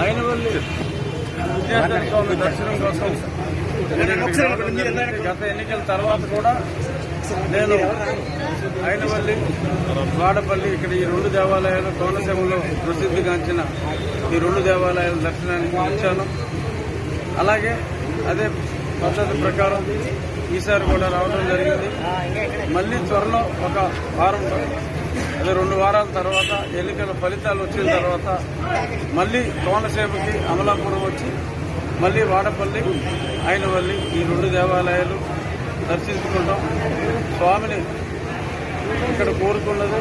ఆయన వల్లి విద్యాధర స్వామి దర్శనం కోసం గత ఎన్నికల తర్వాత కూడా నేను అయినవల్లి వాడపల్లి ఇక్కడ ఈ రెండు దేవాలయాలు కోనసీమలో ప్రసిద్ధిగాంచిన ఈ రెండు దేవాలయాల దర్శనానికి వచ్చాను అలాగే అదే పద్ధతి ప్రకారం ఈసారి కూడా రావడం జరిగింది మళ్ళీ త్వరలో ఒక వారం అదే రెండు వారాల తర్వాత ఎన్నికల ఫలితాలు వచ్చిన తర్వాత మళ్ళీ కోనసీమకి అమలాపురం వచ్చి మళ్ళీ వాడపల్లి అయినవల్లి ఈ రెండు దేవాలయాలు దర్శించుకుంటాం. స్వామిని ఇక్కడ కోరుకున్నది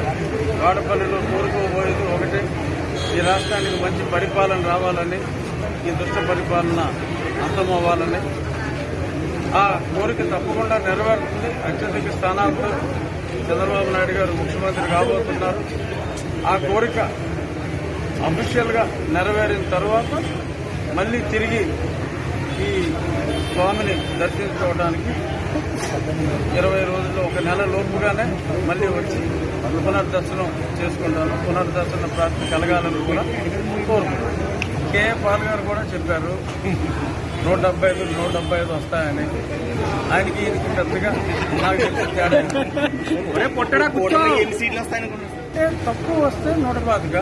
వాడపల్లిలో కోరుకోబోయేది ఒకటి. ఈ రాష్ట్రానికి మంచి పరిపాలన రావాలని ఈ దుష్ట పరిపాలన అంతమవ్వాలని ఆ కోరిక తప్పకుండా నెరవేరుతుంది. అత్యధిక స్థానాలతో చంద్రబాబు నాయుడు గారు ముఖ్యమంత్రి కాబోతున్నారు. ఆ కోరిక అఫీషియల్గా నెరవేరిన తర్వాత మళ్ళీ తిరిగి ఈ స్వామిని దర్శించుకోవడానికి ఇరవై రోజుల్లో ఒక నెల లోపుగానే మళ్ళీ వచ్చి పునర్దర్శనం చేసుకుంటాను. పునర్దర్శన ప్రాప్తి కలగాలని కూడా కోరుకుంటున్నాను. కేఏ పాల్ గారు కూడా చెప్పారు నూట డెబ్బై ఐదు నూట డెబ్బై ఐదు వస్తాయని. ఆయనకి ఈయనకి పెద్దగా నాకు తేడా ఎన్ని సీట్లు తక్కువ వస్తే నూట పాతిక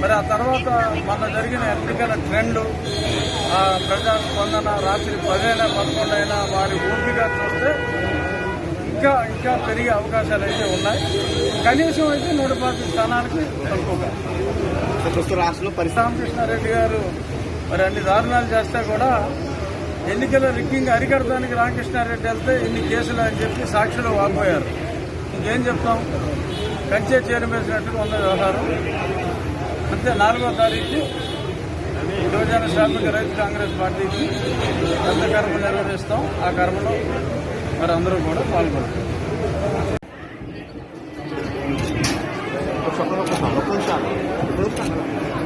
మరి ఆ తర్వాత మన జరిగిన ఎన్నికల ట్రెండ్ ఆ ప్రజా స్పందన రాత్రి పదైనా పదకొండైనా వారి ఓపిక చూస్తే ఇంకా ఇంకా పెరిగే అవకాశాలు అయితే ఉన్నాయి. కనీసం అయితే నూట పాతిక స్థానానికి తక్కువగా. ప్రస్తుత రాష్ట్రంలో గారు మరి అన్ని దారుణాలు చేస్తే కూడా ఎన్నికల రిగ్గింగ్ అరికడటానికి రామకృష్ణారెడ్డి వెళ్తే ఇన్ని కేసులు అని చెప్పి సాక్షులు వాపోయారు. ఇంకేం చెప్తాం? కంచే చేరమేసినట్టుగా ఉన్న వ్యవహారం. అంతే నాలుగో తారీఖు యువజన శ్రామిక రైతు కాంగ్రెస్ పార్టీకి పెద్ద కర్మ నిర్వహిస్తాం. ఆ కర్మలో మరి అందరూ కూడా పాల్గొంటారు. 小孩儿不上了不能下来不下。来了